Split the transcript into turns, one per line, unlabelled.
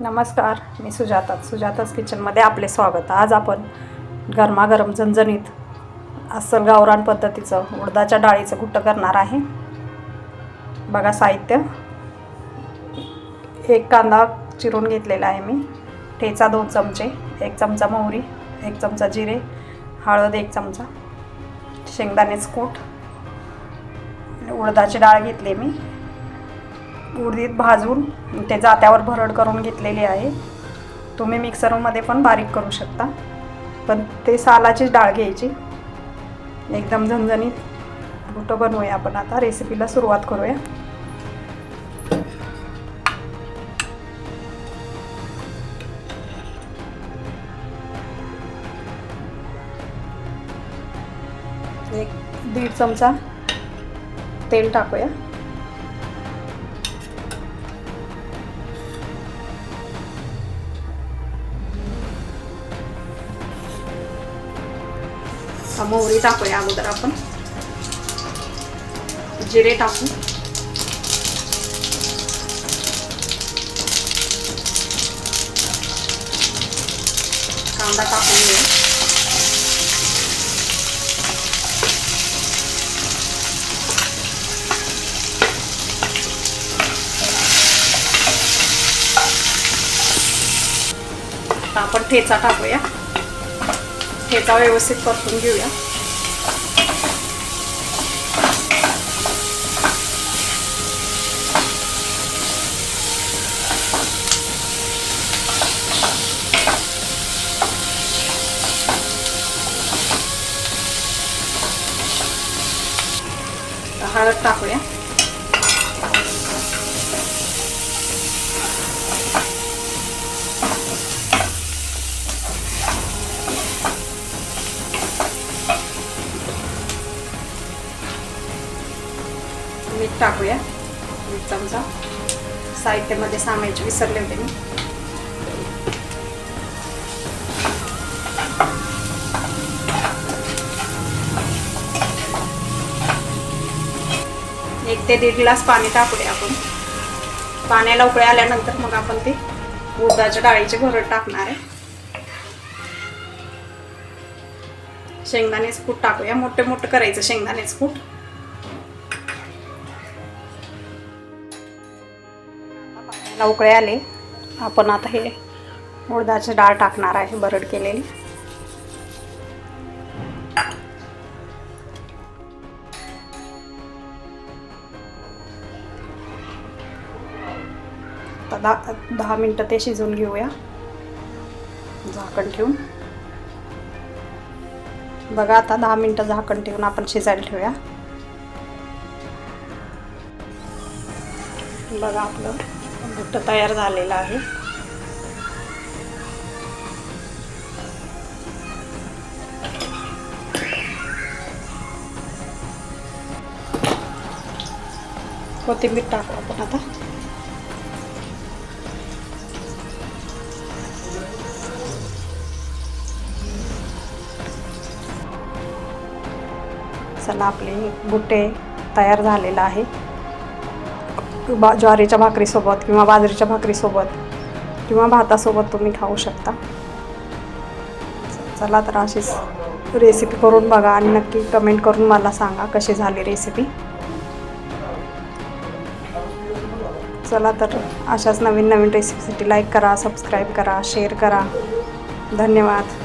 नमस्कार मी सुजाता. सुजाताच किचनमध्ये आपले स्वागत. आज आपण गरमागरम झणझणीत अस्सल गावरान पद्धतीचं उडदाच्या डाळीचं कुट्टं करणार आहे. बघा साहित्य. एक कांदा चिरून घेतलेला आहे मी. ठेचा दोन चमचे एक चमचा मोहरी एक चमचा जिरे हळद एक चमचा शेंगदाणेच कूट उडदाची डाळ घेतली मी. उडीद भाजून ते जात्यावर भरड करून घेतलेली आहे. तुम्ही मिक्सरमध्ये पण बारीक करू शकता. पण ते सालाचीच डाळ घ्यायची. एकदम झणझणीत. घुटं बनवूया आपण आता? रेसिपीला सुरुवात करूया. एक दीड चमचा तेल टाकूया. आता मोहरी टाकूया अगोदर आपण. जिरे टाकू. कांदा टाकून घेऊ. आपण ठेचा टाकूया. ठेचा व्यवस्थित परतून घेऊया. हळद टाकूया. टाकूया. एक चमचा. साहित्यामध्ये सामायचे विसरले होते मी. एक ते दीड ग्लास पाणी टाकूया आपण. पाण्याला उकळे आल्यानंतर मग आपण ते उडदाच्या डाळीचे भरड टाकणार आहे. शेंगदाणेच कूट टाकूया. मोठे मोठे करायचं शेंगदाणेच कूट. पाण्याला उकळे आले. आपण आता हे उडदाची डाळ टाकणार आहे बरड केलेली. आता दहा दहा मिनटं ते शिजवून घेऊया. झाकण ठेवून. बघा आता दहा मिनटं झाकण ठेवून आपण शिजायला ठेवूया. बघा आपलं. घट्ट तयार झालेला आहे. कोथिंबीर टाकू आपण आता. चला आपले बुट्टे तयार झालेला आहे. बा ज्वारीच्या भाकरीसोबत किंवा बाजरीच्या भाकरीसोबत किंवा भातासोबत तुम्ही खाऊ शकता. चला तर अशीच रेसिपी करून बघा आणि नक्की कमेंट करून मला सांगा कशी झाली रेसिपी चला तर अशाच नवीन नवीन रेसिपीसाठी लाईक करा सबस्क्राईब करा शेअर करा. धन्यवाद.